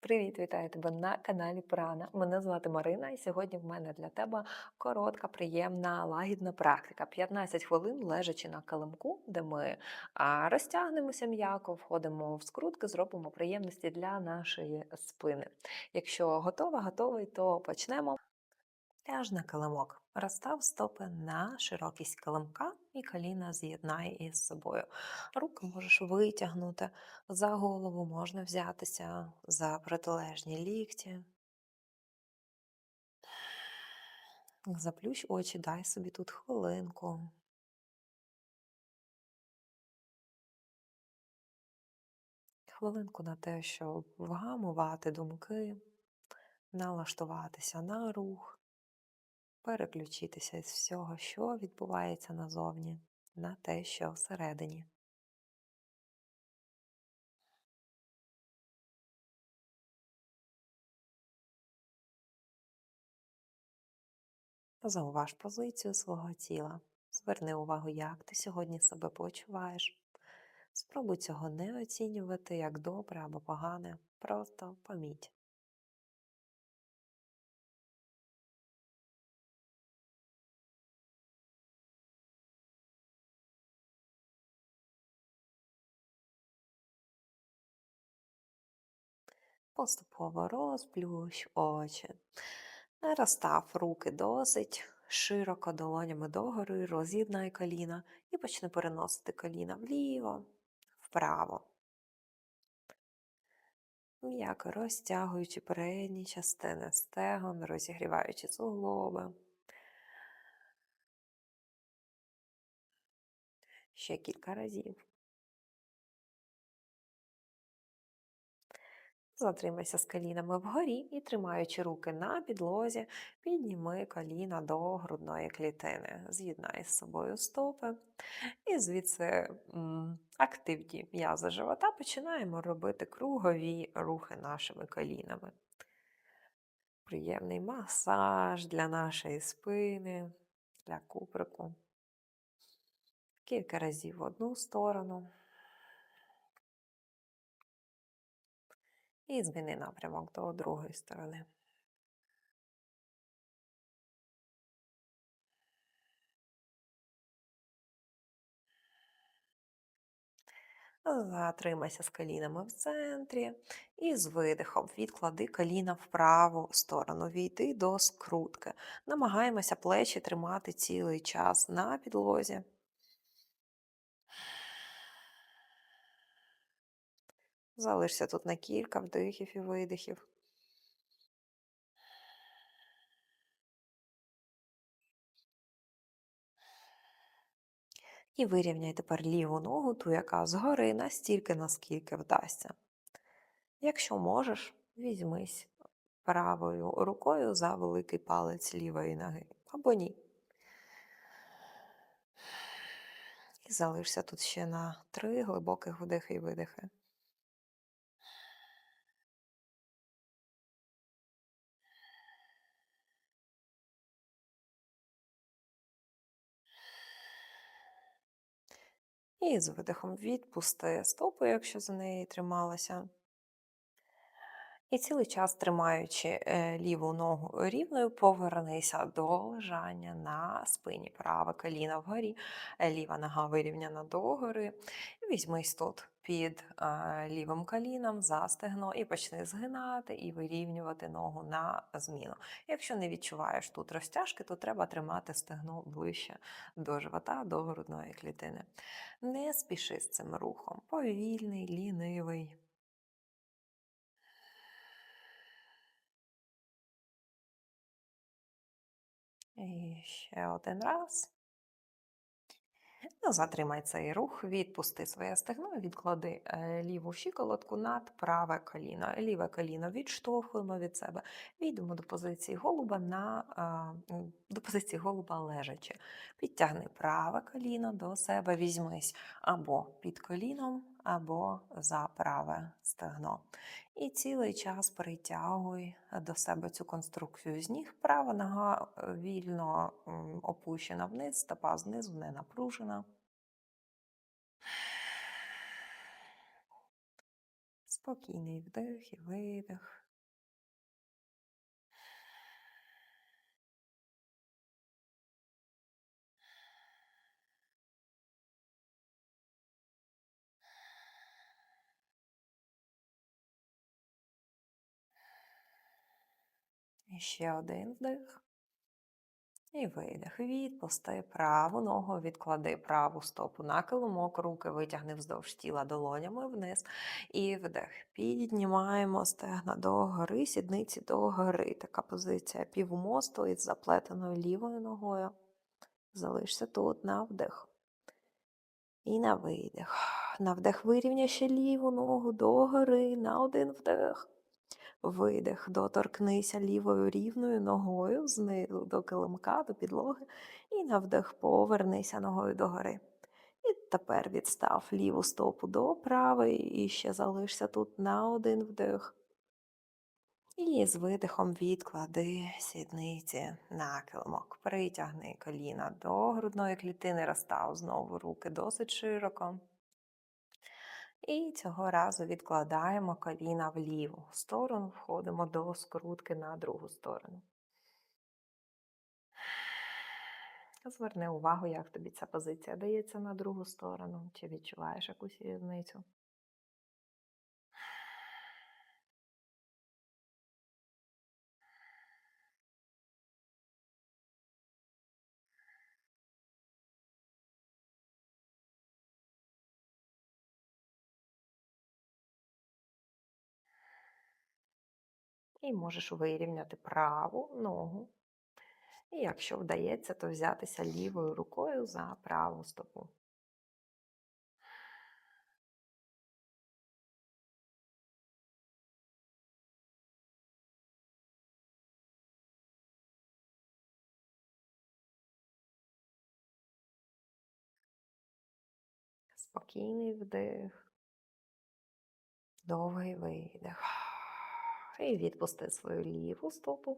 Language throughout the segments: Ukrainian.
Привіт, вітаю тебе на каналі Прана. Мене звати Марина, і сьогодні в мене для тебе коротка, приємна, лагідна практика. 15 хвилин лежачи на килимку, де ми розтягнемося м'яко, входимо в скрутки, зробимо приємності для нашої спини. Якщо готова, готовий, то почнемо. Ляж на килимок. Розстав стопи на широкість килимка і коліна з'єднай із собою. Руки можеш витягнути, за голову можна взятися, за протилежні лікті. Заплющ очі, дай собі тут хвилинку. Хвилинку на те, щоб вгамувати думки, налаштуватися на рух переключитися із всього, що відбувається назовні, на те, що всередині. Зауваж позицію свого тіла. Зверни увагу, як ти сьогодні себе почуваєш. Спробуй цього не оцінювати як добре або погане, просто поміть. Поступово розплющ очі. Розстав руки досить широко долонями догори, роз'єднай коліна і почни переносити коліна вліво, вправо. М'яко розтягуючи передні частини стегон, розігріваючи суглоби. Ще кілька разів. Затримайся з колінами вгорі і, тримаючи руки на підлозі, підніми коліна до грудної клітини. З'єднай з собою стопи. І звідси активні м'язи живота починаємо робити кругові рухи нашими колінами. Приємний масаж для нашої спини, для куприку. Кілька разів в одну сторону. І зміни напрямок до другої сторони. Затримайся з колінами в центрі і з видихом відклади коліна в праву сторону, війти до скрутки. Намагаємося плечі тримати цілий час на підлозі. Залишся тут на кілька вдихів і видихів. І вирівняй тепер ліву ногу, ту, яка згори, настільки, наскільки вдасться. Якщо можеш, візьмись правою рукою за великий палець лівої ноги. Або ні. І залишся тут ще на три глибоких вдихи і видихи. І з видихом відпусти стопу, якщо за неї трималася. І цілий час, тримаючи е, ліву ногу рівною, повернися до лежання на спині. Праве коліна вгорі, е, ліва нога вирівняна догори. Візьмись тут під е, лівим коліном за стегно і почни згинати і вирівнювати ногу на зміну. Якщо не відчуваєш тут розтяжки, то треба тримати стегно ближче до живота, до грудної клітини. Не спіши з цим рухом. Повільний, лінивий. І ще один раз. Ну, Затримай цей рух, відпусти своє стегно, відклади е, ліву щиколотку над праве коліно. Ліве коліно відштовхуємо від себе, війдемо до позиції голуба на, до позиції голуба лежачи. Підтягни праве коліно до себе, візьмись або під коліном, або за праве стегно. І цілий час притягуй до себе цю конструкцію з ніг. Права нога е, вільно опущена вниз, стопа знизу не напружена. Спокійний вдих і видих. Ще один вдих. І видих. Відпусти праву ногу, відклади праву стопу на килимок, руки витягни вздовж тіла долонями вниз. І вдих. Піднімаємо стегна догори, сідниці догори. Така позиція півмосту із заплетеною лівою ногою. Залишся тут на вдих. І на видих. На вдих вирівняй ще ліву ногу догори, на один вдих. Видих, доторкнися лівою рівною ногою знизу до килимка, до підлоги. І на вдих повернися ногою догори. І тепер відстав ліву стопу до правої і ще залишся тут на один вдих. І з видихом відклади сідниці на килимок. Притягни коліна до грудної клітини, розстав знову руки досить широко. І цього разу відкладаємо коліна в ліву сторону, входимо до скрутки на другу сторону. Зверни увагу, як тобі ця позиція дається на другу сторону, чи відчуваєш якусь різницю. І можеш вирівняти праву ногу. І якщо вдається, то взятися лівою рукою за праву стопу. Спокійний вдих, довгий видих. І відпусти свою ліву стопу.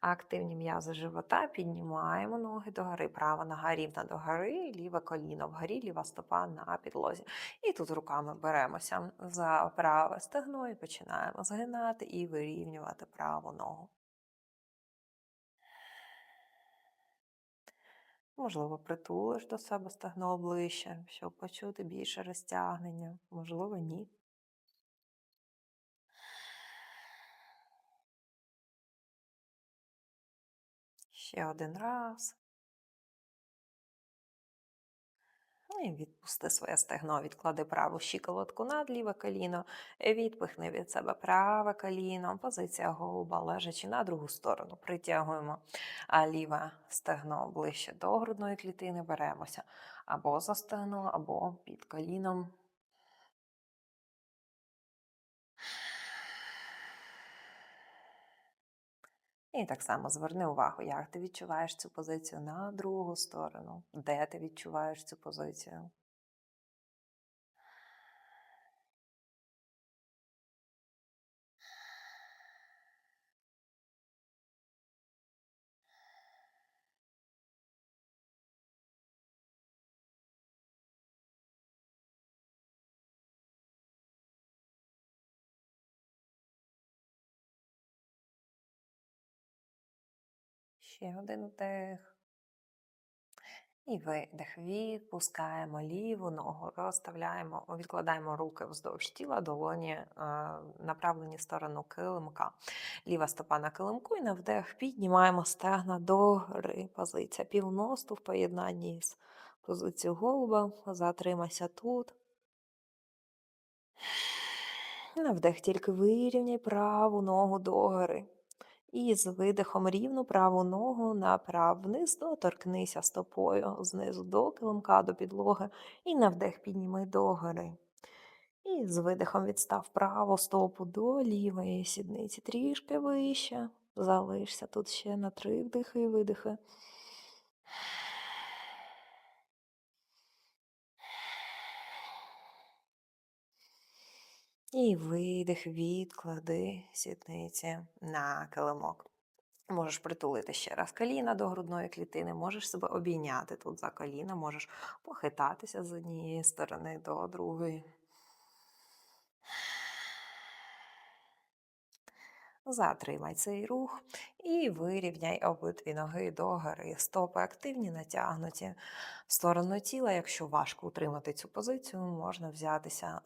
Активні м'язи живота. Піднімаємо ноги догори. Права нога рівна догори, ліве коліно вгорі, ліва стопа на підлозі. І тут руками беремося за праве стегно і починаємо згинати і вирівнювати праву ногу. Можливо, притулиш до себе стегно ближче, щоб почути більше розтягнення. Можливо, ні. Ще один раз. І відпусти своє стегно, відклади праву щиколотку над ліве коліно, відпихни від себе праве коліно, позиція голуба, лежачи на другу сторону. Притягуємо ліве стегно ближче до грудної клітини, беремося або за стегно, або під коліном. І так само зверни увагу, як ти відчуваєш цю позицію на другу сторону, де ти відчуваєш цю позицію. Ще один вдих. І видих. Відпускаємо ліву ногу, розставляємо, відкладаємо руки вздовж тіла, долоні е, направлені в сторону килимка. Ліва стопа на килимку і на вдих піднімаємо стегна догори. Позиція півносту в поєднанні з позицією голуба. Затримайся тут. На вдих тільки вирівняй праву ногу догори. І з видихом рівну праву ногу направ вниз, доторкнися стопою знизу до килимка, до підлоги. І на вдих підніми догори. І з видихом відстав праву стопу до лівої сідниці. Трішки вище. Залишся тут ще на три вдихи і видихи. І видих, відклади сідниці на килимок. Можеш притулити ще раз коліна до грудної клітини, можеш себе обійняти тут за коліна, можеш похитатися з однієї сторони до другої. Затримай цей рух і вирівняй обидві ноги догори. Стопи активні, натягнуті в сторону тіла. Якщо важко утримати цю позицію, можна взятися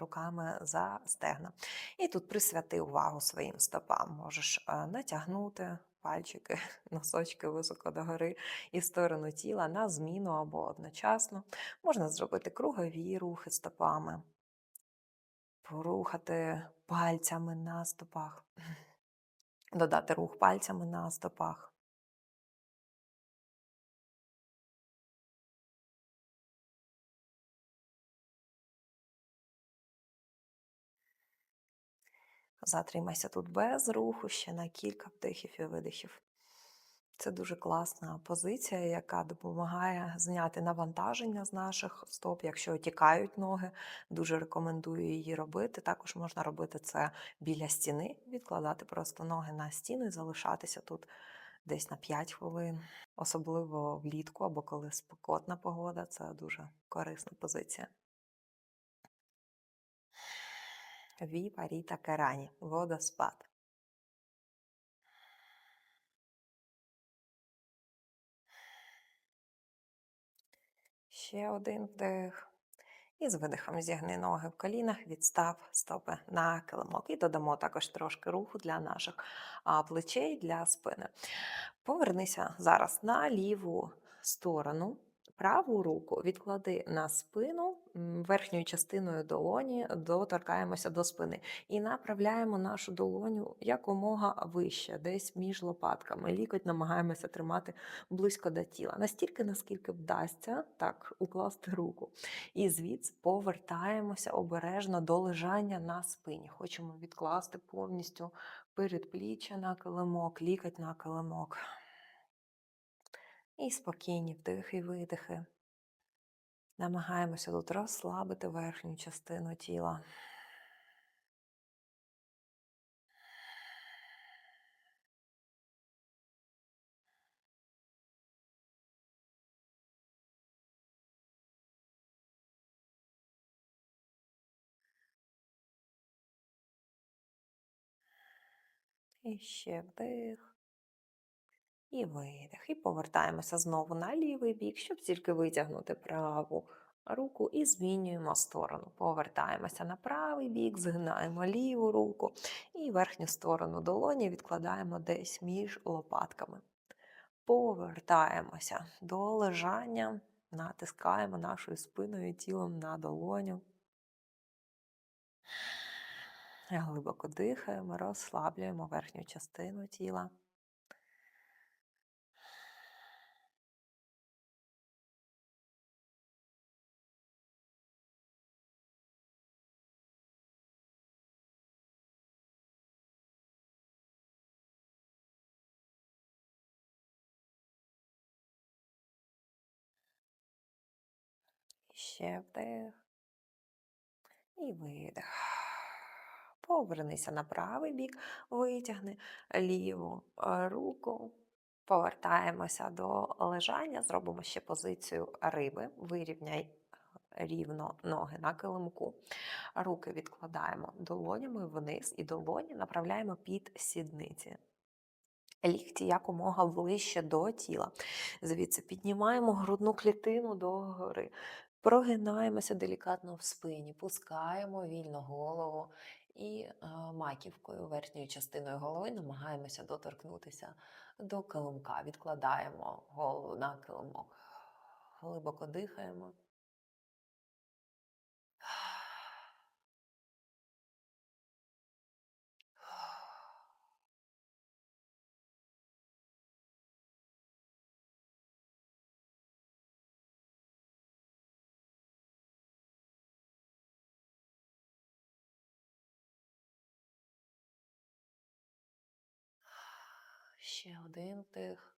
руками за стегна. І тут присвяти увагу своїм стопам. Можеш натягнути пальчики, носочки високо догори і в сторону тіла на зміну або одночасно. Можна зробити кругові рухи стопами, порухати пальцями на стопах додати рух пальцями на стопах. Затримайся тут без руху ще на кілька вдихів і видихів. Це дуже класна позиція, яка допомагає зняти навантаження з наших стоп, якщо тікають ноги. Дуже рекомендую її робити. Також можна робити це біля стіни, відкладати просто ноги на стіну і залишатися тут десь на 5 хвилин, особливо влітку або коли спекотна погода. Це дуже корисна позиція. Віпаріта керані, водоспад. Ще один вдих. І з видихом зігни ноги в колінах, відстав стопи на килимок. І додамо також трошки руху для наших плечей, для спини. Повернися зараз на ліву сторону. Праву руку відклади на спину, верхньою частиною долоні доторкаємося до спини і направляємо нашу долоню якомога вище, десь між лопатками. Лікоть намагаємося тримати близько до тіла. Настільки, наскільки вдасться так укласти руку. І звідси повертаємося обережно до лежання на спині. Хочемо відкласти повністю передпліччя на килимок, лікоть на килимок. І спокійні вдихи і видихи. Намагаємося тут розслабити верхню частину тіла. І ще вдих. І видих. І повертаємося знову на лівий бік, щоб тільки витягнути праву руку і змінюємо сторону. Повертаємося на правий бік, згинаємо ліву руку і верхню сторону долоні відкладаємо десь між лопатками. Повертаємося до лежання, натискаємо нашою спиною тілом на долоню. Глибоко дихаємо, розслаблюємо верхню частину тіла. Ще вдих. І видих. Повернися на правий бік, витягни ліву е, руку. Повертаємося до лежання, зробимо ще позицію риби, вирівняй рівно ноги на килимку. Руки відкладаємо долонями вниз і долоні направляємо під сідниці. Лікті якомога ближче до тіла. Звідси піднімаємо грудну клітину догори. Прогинаємося делікатно в спині, пускаємо вільно голову і е, маківкою, верхньою частиною голови намагаємося доторкнутися до килимка. Відкладаємо голову на килимок. Глибоко дихаємо. Ще один вдих.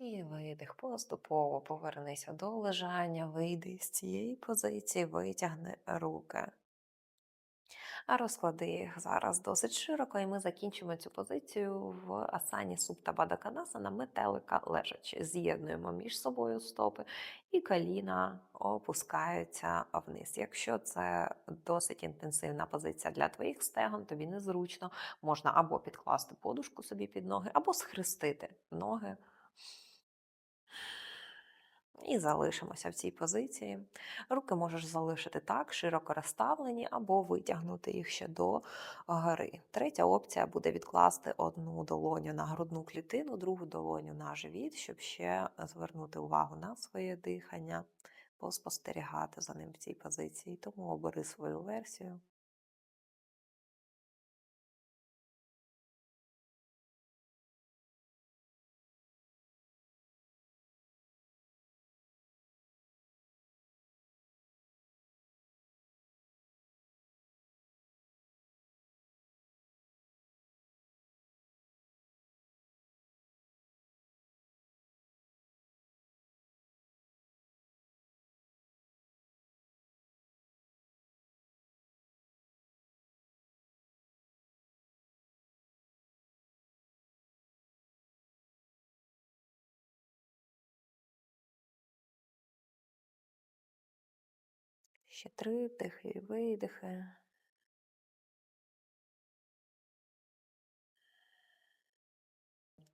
І видих. Поступово повернися до лежання, вийди з цієї позиції, витягни руки. А розклади їх зараз досить широко, і ми закінчимо цю позицію в асані Супта Бадаканасана метелика лежачи. З'єднуємо між собою стопи, і коліна опускаються вниз. Якщо це досить інтенсивна позиція для твоїх стегон, тобі незручно, можна або підкласти подушку собі під ноги, або схрестити ноги. І залишимося в цій позиції. Руки можеш залишити так, широко розставлені, або витягнути їх ще до гори. Третя опція буде відкласти одну долоню на грудну клітину, другу долоню на живіт, щоб ще звернути увагу на своє дихання, поспостерігати за ним в цій позиції. Тому обери свою версію. Ще три вдихи видихи.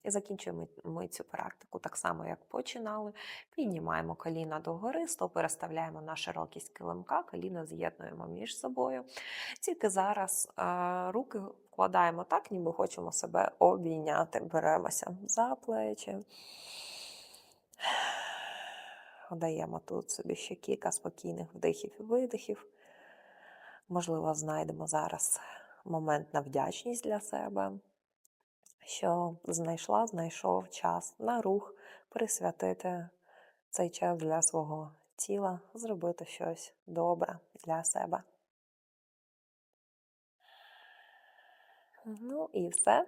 І закінчуємо ми цю практику так само, як починали. Піднімаємо коліна догори, стопи розставляємо на широкість килимка, коліна з'єднуємо між собою. Тільки зараз е, руки вкладаємо так, ніби хочемо себе обійняти. Беремося за плечі. Даємо тут собі ще кілька спокійних вдихів і видихів. Можливо, знайдемо зараз момент на вдячність для себе, що знайшла, знайшов час на рух присвятити цей час для свого тіла, зробити щось добре для себе. Ну і все.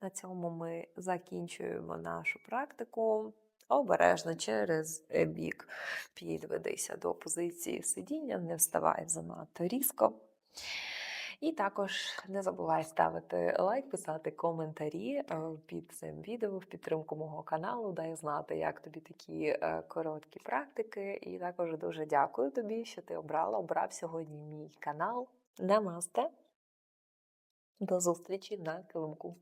На цьому ми закінчуємо нашу практику. Обережно через бік підведися до позиції сидіння, не вставай занадто різко. І також не забувай ставити лайк, писати коментарі е, під цим відео в підтримку мого каналу. Дай знати, як тобі такі е, короткі практики. І також дуже дякую тобі, що ти обрала, обрав сьогодні мій канал. Намасте. До зустрічі на килимку.